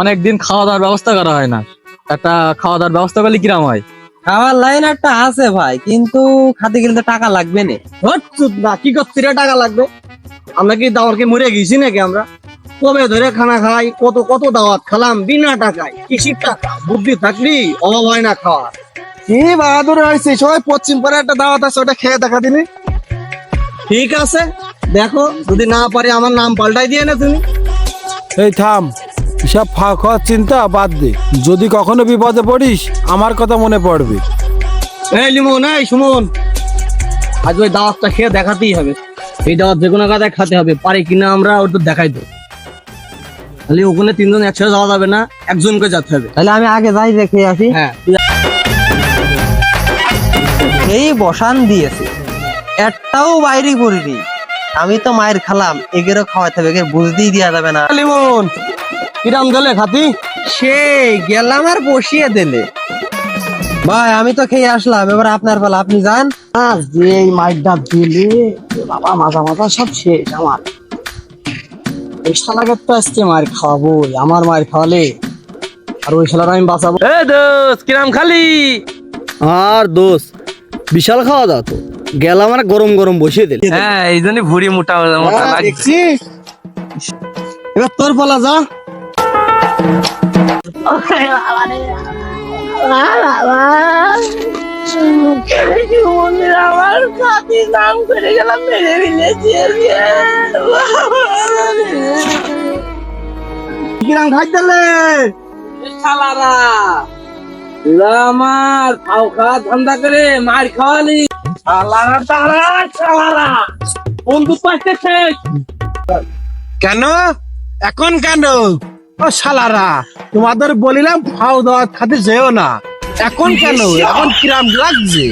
অনেকদিন খাওয়া দাওয়ার ব্যবস্থা করা হয় না। একটা খাওয়া দাওয়ার ব্যবস্থা করলে কিরাম হয়? খাওয়ার লাইন একটা আছে ভাই, কিন্তু খাতে গেলে টাকা লাগবে না। কি করছি রে, টাকা লাগবে? আমরা কি দাওয়ারকে মরে গেছি নাকি আমরা? কবে ধরে খানা খাই, কত কত দাওয়াত খালাম, বিনা টাকায়। কিসির টাকা বুদ্ধি থাকলি, অভাব হয় না খাওয়ার। কি বাহাদুর হয়েছে সবাই পশ্চিম পারে একটা দাওয়াত আছে, ওটা খেয়ে দেখা দিনি ঠিক আছে, দেখো, যদি না পারে আমার নাম পাল্টাই দিয়ে না তুমি। এই থাম সব ফাঁক হওয়ার চিন্তা বাদ দে। যদি কখনো বিপদে পড়িস আমার কথা মনে পড়বে। এই লিমন এই সুমন। আজ ওই দাওয়াতটা খেয়ে দেখাতেই হবে। এই দাওয়াত যে কোনো কাজে খেতে হবে। পারি কিনা আমরা ওর তো দেখাই তো তাহলে ওখানে তিনজন একসাথে যাওয়া যাবে না একজনকে যেতে হবে। তাহলে আমি আগে যাই দেখে আসি। হ্যাঁ। এই বসান দিয়েছে। একটাও বাইরে করিনি। আমি তো মায়ের খালাম এগেরও খাওয়াতে হবে এগের বুঝতেই দেওয়া যাবে না। লিমন কিরাম গেলে খাতি? সেই গেলাম আর বসিয়ে দিলে। ভাই আমি তো খেয়ে আসলাম এবার আপনার পালা আপনি যান। আর যে এই মাইকটা দিলে বাবা মাথা মাথা সব শেষ আমার। এই শালাকে তো আজকে মার খাওয়াবো আমার মার খাওয়ালে আর ওই শালার আমি বাঁচাবো। এ দোস্ত কিরাম খালি? আর দোষ বিশাল খাওয়া দাওয়া তো। গেলাম আর গরম গরম বসিয়ে দিল। হ্যাঁ এই জন্য ভুড়ি মোটা মোটা লাগছে। এবার তোর পালা যা। কিরাম খাই দিলে? শালারা আমার খাও খাওয়া ধান্দা করে মার খাওয়ালি। কেন? এখন কেন? ও শালারা তোমাদের বলিলাম খাও দেওয়ার খাতে যেও না। এখন কেন? এখন কিরাম লাগছে।